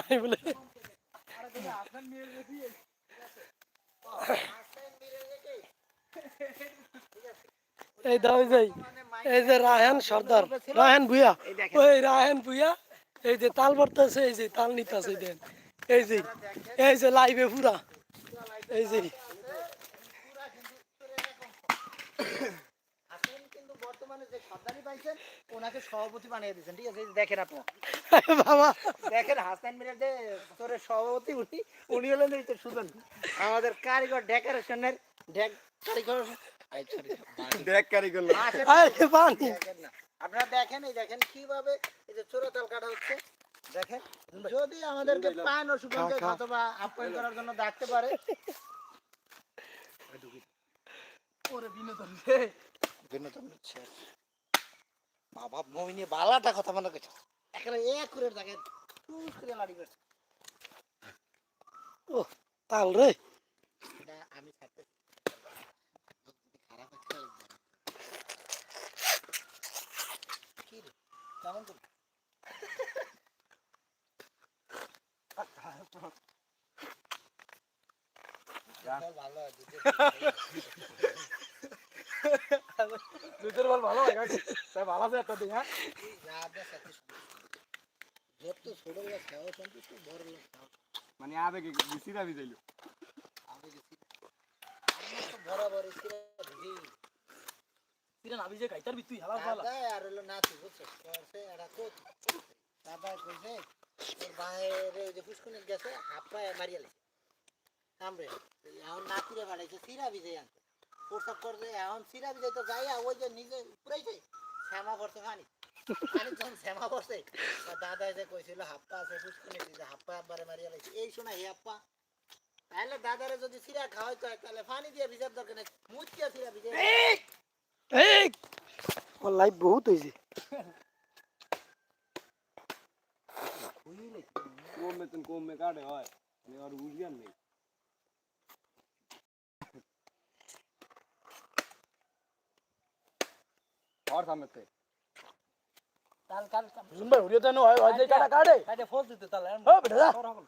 আমি বলে। এই দাও, এই যে এই যে রায়হান সর্দার, রায়হান ভুইয়া। ওই রায়হান ভুইয়া, এই যে তাল ভরতেছে, এই যে তাল নিতেছে দেন এই যে এই যে লাইভে পুরা। এই যে হাসিন কিন্তু বর্তমানে পাইছেন ওনাকে সভাপতি বানিয়ে দিয়েছেন ঠিক আছে? দেখেন আপনারা বাবা। দেখেন হাসান মিরার যে তোরের সভাপতি উনি উনি হলেন এই তো সুজন। আমাদের কারিগর ডেকোরেশনের ডেক কারিগর। আই, কারিগর আরে পানি দেখেন আপনারা দেখেন এই দেখেন কীভাবে এই যে চোরাতাল কাটা হচ্ছে। দেখেন যদি আমাদেরকে পান ও সুগন্ধে অথবা আপ্যায়ন করার জন্য ডাকতে পারে। ওরে বিনোদন বিনোদন হচ্ছে। বাবা মমিনী বালাটা কথা মনে করছে। একেবারে এক করে দেখেন টুস করে লাড়ি করছে ও তাল রে। আমি ছাড়তে খারাপ একটা কি রে? কেমন করে? ভালো আছে। দুধের বল ভালো হয় তাই ভালো আছে একটা দিন হ্যাঁ? মানে আবেগে গেছি আমার তো বরাবর সিরা ভিজি তিরা নাবি যে কাইতার বিতুই হালা ফালা দাদা কইছে বাইরে যে গেছে নাতিরে বাড়াইছে সিরা ভিজে প্রস্তাব করছে এখন সিরা ভিজে তো যাইয়া ওই যে নিজে পুরাইছে শ্যামা করছে পানি পানি যখন শ্যামা করছে দাদা এসে কইছিল হাপ্পা আছে যে হাপ্পা একবারে মারিয়া লেছে এই শোনা হে হাপ্পা। তাহলে দাদারে যদি সিরা খাওয়াইতে হয় তাহলে পানি দিয়ে ভিজার দরকার নেই মুচিয়া সিরা ভিজে এই! ওর লাইফ বহুত হয়েছে কোম মেতন কোম মে কাটে হয় আর বুঝিয়ান নেই। আর সামনেতে কাল কাল জুম্বা ভিডিও তো নয় হয় যে কাটা কাটে কাটে ফোন দিতে তাহলে ও বেটা